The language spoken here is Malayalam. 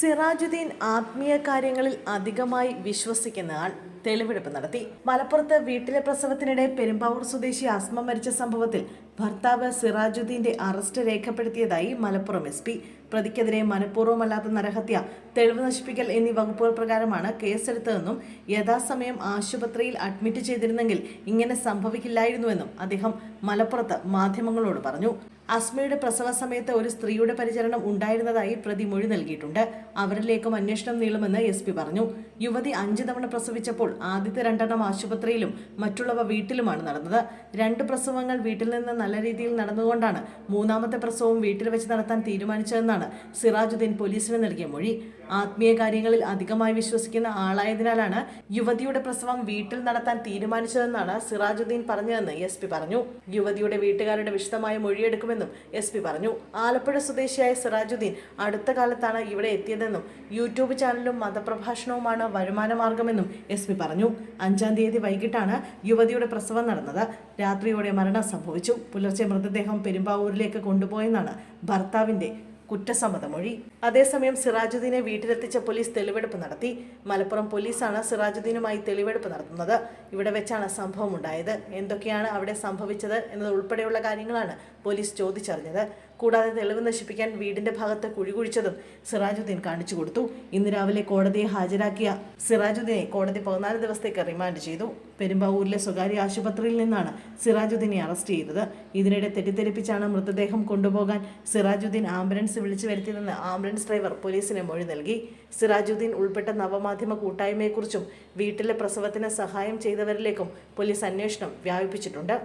സിറാജുദ്ദീൻ ആത്മീയ കാര്യങ്ങളിൽ അധികമായി വിശ്വസിക്കുന്ന ആൾ. തെളിവെടുപ്പ് നടത്തി. മലപ്പുറത്ത് വീട്ടിലെ പ്രസവത്തിനിടെ പെരുമ്പാവൂർ സ്വദേശി ആസ്മ മരിച്ച സംഭവത്തിൽ ഭർത്താവ് സിറാജുദ്ദീന്റെ അറസ്റ്റ് രേഖപ്പെടുത്തിയതായി മലപ്പുറം എസ് പി. പ്രതിക്കെതിരെ മനഃപൂർവമല്ലാത്ത നരഹത്യ തെളിവ് നശിപ്പിക്കൽ എന്നീ വകുപ്പുകൾ പ്രകാരമാണ് കേസെടുത്തതെന്നും യഥാസമയം ആശുപത്രിയിൽ അഡ്മിറ്റ് ചെയ്തിരുന്നെങ്കിൽ ഇങ്ങനെ സംഭവിക്കില്ലായിരുന്നുവെന്നും അദ്ദേഹം മലപ്പുറത്ത് മാധ്യമങ്ങളോട് പറഞ്ഞു. അസ്മയുടെ പ്രസവ സമയത്ത് ഒരു സ്ത്രീയുടെ പരിചരണം ഉണ്ടായിരുന്നതായി പ്രതി മൊഴി നൽകിയിട്ടുണ്ട്. അവരിലേക്കും അന്വേഷണം നീളുമെന്ന് എസ് പി പറഞ്ഞു. യുവതി അഞ്ചു തവണ പ്രസവിച്ചപ്പോൾ ആദ്യത്തെ രണ്ടെണ്ണം ആശുപത്രിയിലും മറ്റുള്ളവ വീട്ടിലുമാണ് നടന്നത്. രണ്ട് പ്രസവങ്ങൾ വീട്ടിൽ നിന്ന് നല്ല രീതിയിൽ നടന്നുകൊണ്ടാണ് മൂന്നാമത്തെ പ്രസവവും വീട്ടിൽ വെച്ച് നടത്താൻ തീരുമാനിച്ചതെന്നാണ് സിറാജുദ്ദീൻ പോലീസിന് നൽകിയ മൊഴി. ആത്മീയ കാര്യങ്ങളിൽ അധികമായി വിശ്വസിക്കുന്ന ആളായതിനാലാണ് യുവതിയുടെ പ്രസവം വീട്ടിൽ നടത്താൻ തീരുമാനിച്ചതെന്നാണ് സിറാജുദ്ദീൻ പറഞ്ഞതെന്ന് എസ് പി പറഞ്ഞു. യുവതിയുടെ വീട്ടുകാരുടെ വിശദമായ മൊഴിയെടുക്കുമെന്നും എസ് പി പറഞ്ഞു. ആലപ്പുഴ സ്വദേശിയായ സിറാജുദ്ദീൻ അടുത്ത കാലത്താണ് ഇവിടെ എത്തിയതെന്നും യൂട്യൂബ് ചാനലും മതപ്രഭാഷണവുമാണ് വരുമാന മാർഗമെന്നും എസ് പി പറഞ്ഞു. അഞ്ചാം തീയതി വൈകിട്ടാണ് യുവതിയുടെ പ്രസവം നടന്നത്. രാത്രിയോടെ മരണം സംഭവിച്ചു. പുലർച്ചെ മൃതദേഹം പെരുമ്പാവൂരിലേക്ക് കൊണ്ടുപോയെന്നാണ് ഭർത്താവിന്റെ കുറ്റസമ്മതമൊഴി. അതേസമയം സിറാജുദ്ദീനെ വീട്ടിലെത്തിച്ച പോലീസ് തെളിവെടുപ്പ് നടത്തി. മലപ്പുറം പോലീസാണ് സിറാജുദ്ദീനുമായി തെളിവെടുപ്പ് നടത്തുന്നത്. ഇവിടെ വെച്ചാണ് സംഭവം ഉണ്ടായത് എന്തൊക്കെയാണ് അവിടെ സംഭവിച്ചത് എന്നത് ഉൾപ്പെടെയുള്ള കാര്യങ്ങളാണ് പോലീസ് ചോദിച്ചറിഞ്ഞത്. കൂടാതെ തെളിവ് നശിപ്പിക്കാൻ വീടിന്റെ ഭാഗത്ത് കുഴി കുഴിച്ചതും സിറാജുദ്ദീൻ കാണിച്ചു കൊടുത്തു. ഇന്ന് രാവിലെ കോടതിയെ ഹാജരാക്കിയ സിറാജുദ്ദീനെ കോടതി പതിനാല് ദിവസത്തേക്ക് റിമാൻഡ് ചെയ്തു. പെരുമ്പാവൂരിലെ സ്വകാര്യ ആശുപത്രിയിൽ നിന്നാണ് സിറാജുദ്ദീനെ അറസ്റ്റ് ചെയ്തത്. ഇതിനിടെ തെറ്റിദ്ധരിപ്പിച്ചാണ് മൃതദേഹം കൊണ്ടുപോകാൻ സിറാജുദ്ദീൻ ആംബുലൻസ് വിളിച്ചു വരുത്തിയതെന്ന് ആംബുലൻസ് ഡ്രൈവർ പോലീസിന് മൊഴി നൽകി. സിറാജുദ്ദീൻ ഉൾപ്പെട്ട നവമാധ്യമ കൂട്ടായ്മയെക്കുറിച്ചും വീട്ടിലെ പ്രസവത്തിന് സഹായം ചെയ്തവരിലേക്കും പോലീസ് അന്വേഷണം വ്യാപിപ്പിച്ചിട്ടുണ്ട്.